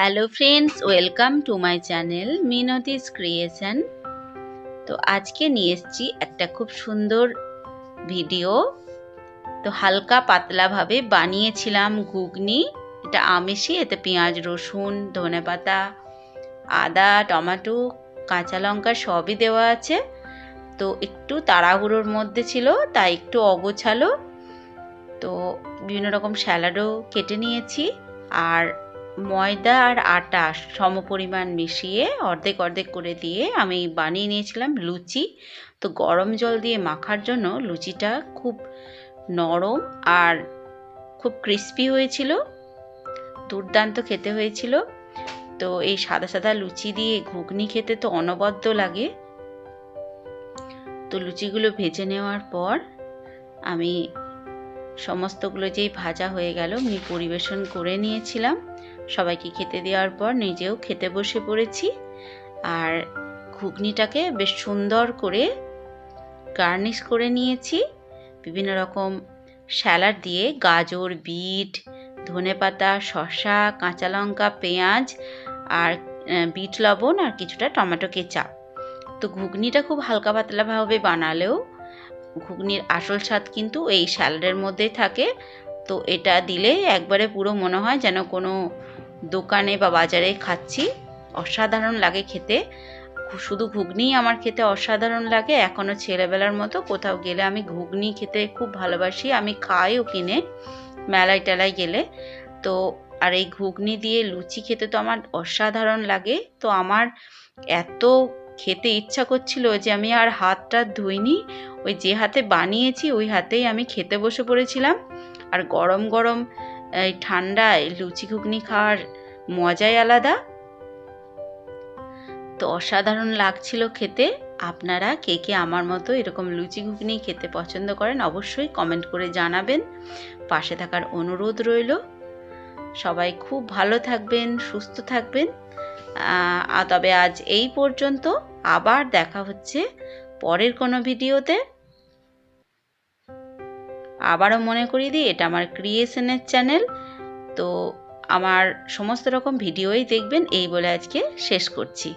Hello friends, welcome to my channel Minati's creation. তো আজকে নিয়ে এসেছি একটা খুব সুন্দর ভিডিও। তো হালকা পাতলাভাবে বানিয়েছিলাম ঘুগনি। এটা আমিষি এতে পেঁয়াজ, রসুন, ধনেপাতা, আদা, টমাটো, কাঁচা লঙ্কা সবই দেওয়া আছে। তো একটু তাড়াহুড়োর মধ্যে ছিল, তাই একটু অগোছালো। তো বিভিন্ন রকম স্যালাডও কেটে নিয়েছি। আর ময়দা আর আটা সম পরিমাণ মিশিয়ে অর্ধেক অর্ধেক করে দিয়ে আমি বানিয়ে নিয়েছিলাম লুচি। তো গরম জল দিয়ে মাখার জন্য লুচিটা খুব নরম আর খুব ক্রিস্পি হয়েছিল, দুর্দান্ত খেতে হয়েছিল। তো এই সাদা সাদা লুচি দিয়ে ঘুগনি খেতে তো অনবদ্য লাগে। তো লুচিগুলো ভেজে নেওয়ার পর আমি সমস্তগুলো যেই ভাজা হয়ে গেল, আমি পরিবেশন করে নিয়েছিলাম। সবাইকে খেতে দেওয়ার পর নিজেও খেতে বসে পড়েছি। আর ঘুগনিটাকে বেশ সুন্দর করে গার্নিশ করে নিয়েছি। বিভিন্ন রকম স্যালাড দিয়ে গাজর, বিট ধনেপাতা শসা, কাঁচা লঙ্কা, পেঁয়াজ আর বিট, লবণ আর কিছুটা টমেটো কেচাপ। তো ঘুগনিটা খুব হালকা পাতলাভাবে বানালেও ঘুগনির আসল স্বাদ কিন্তু এই স্যালাডের মধ্যেই থাকে। তো এটা দিলে একবারে পুরো মনে হয় যেন কোনো দোকানে বা বাজারে খাচ্ছি। অসাধারণ লাগে খেতে। শুধু ঘুগনিই আমার খেতে অসাধারণ লাগে। এখনও ছেলেবেলার মতো কোথাও গেলে আমি ঘুগনি খেতে খুব ভালোবাসি। আমি খাইও কিনে মেলায় টেলায় গেলে। তো আর এই ঘুগনি দিয়ে লুচি খেতে তো আমার অসাধারণ লাগে। তো আমার এত খেতে ইচ্ছা করছিল যে আমি আর হাতটা ধুইনি, ওই যে হাতে বানিয়েছি ওই হাতেই আমি খেতে বসে পড়েছিলাম। আর গরম গরম, এই ঠান্ডায় লুচি ঘুগনি খাওয়ার মজাই আলাদা। তো অসাধারণ লাগছিল খেতে। আপনারা কে কে আমার মতো এরকম লুচি ঘুগনি খেতে পছন্দ করেন অবশ্যই কমেন্ট করে জানাবেন। পাশে থাকার অনুরোধ রইল। সবাই খুব ভালো থাকবেন, সুস্থ থাকবেন। তবে আজ এই পর্যন্ত। আবার দেখা হচ্ছে পরের কোনো ভিডিওতে। আবারও মনে করিয়ে দিই, এটা আমার ক্রিয়েশনের চ্যানেল। তো আমার সমস্ত রকম ভিডিওই দেখবেন। এই বলে আজকে শেষ করছি।